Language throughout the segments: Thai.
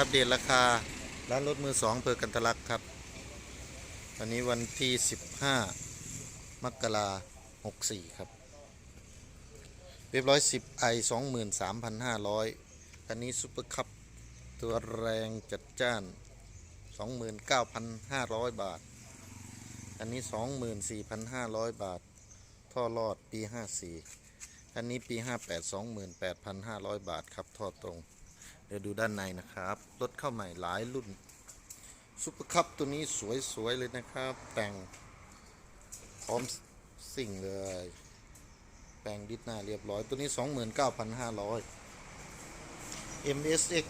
อัปเดตราคาร้านรถมือสองเพื่อกันทลักครับ วันนี้วันที่ 15 มกราหกสี่ครับเรียบร้อยสิบไอสองหมื่นสามพันห้าร้อยคันนี้ซุปเปอร์คัพตัวแรงจัดจ้านสองหมื่นเก้าพันห้าร้อยบาท อันนี้สองหมื่นสี่พันห้าร้อยบาท ท่อรอดปีห้าสี่อันนี้ปีห้าแปดสองหมื่นแปดพันห้าร้อยบาทครับ ท่อตรง เดี๋ยวดูด้านในนะครับ รถเข้าใหม่หลายรุ่นซุปเปอร์คัพตัวนี้สวยๆเลยนะครับ แต่งพร้อมสิ่งเลย แปลงดิสหน้าเรียบร้อย ตัวนี้ 29,500 MSX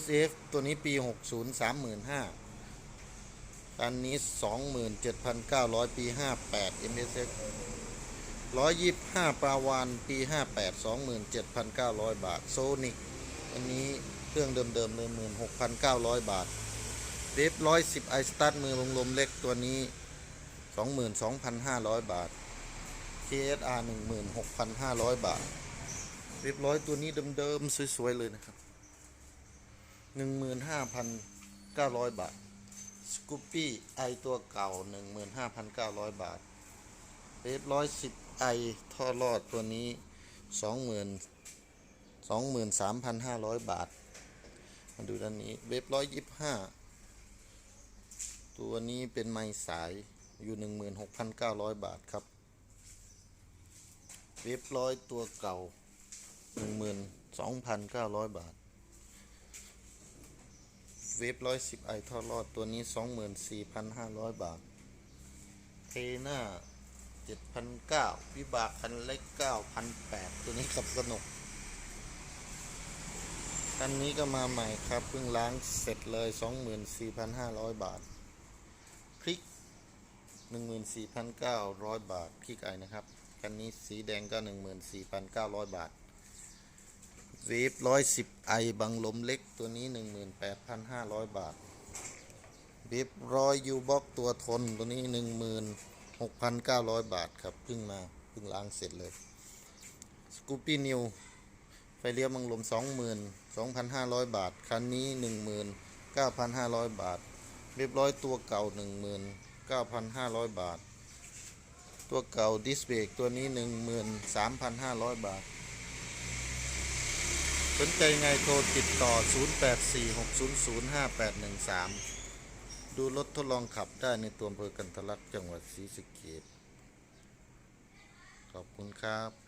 SF ตัวนี้ปี 60 35,000อันนี้ 27,900 ปี 58 MSX 125 ปราวาน ปี 58 27,900 บาท โซนิก อันนี้เครื่องเดิมๆเลย16,900บาทเวฟ110ไอสตาร์ทมือลงลมเล็กตัวนี้22,500บาท KSR 16,500บาท เรียบร้อยตัวนี้เดิมๆสวยๆเลยนะครับ15,900บาทสกูปปี้ไอตัวเก่า15,900บาทเรียบร้อย10ไอท่อรอดตัวนี้20,000 23,500 บาท มาดูด้านนี้เว็บร้อยยี่ห้าตัวนี้เป็นไม้สายอยู่ 16,900 บาทครับ เว็บร้อยตัวเก่า 12,900 บาท เว็บร้อยสิบไอทอดรอดตัวนี้ 24,500 บาท เทน่า7,900วิบากคันเล็ก9,800 ตัวนี้ขับสนุก คันนี้ก็มาใหม่ครับ เพิ่งล้างเสร็จเลย 24,500 บาท คลิก 14,900 บาท คลิกไอนะครับ คันนี้สีแดงก็ 14,900 บาทเวฟ110ไอบังลมเล็กตัวนี้ 18,500 บาทเวฟร้อยยูบ็อกตัวทนตัวนี้ 16,900 บาทครับ เพิ่งมา เพิ่งล้างเสร็จเลย สกูปปี้นิว ฟเลี้ยวบังลม 22,500 บาท คันนี้ 19,500 บาท เรียบร้อยตัวเก่า 19,500 บาท ตัวเก่าดิสเบรกตัวนี้ 13,500 บาท สนใจไงโทรติดต่อ 0846005813 ดูรถทดลองขับได้ในตัวอำเภอกันทลักจังหวัดศรีสะเกษขอบคุณครับ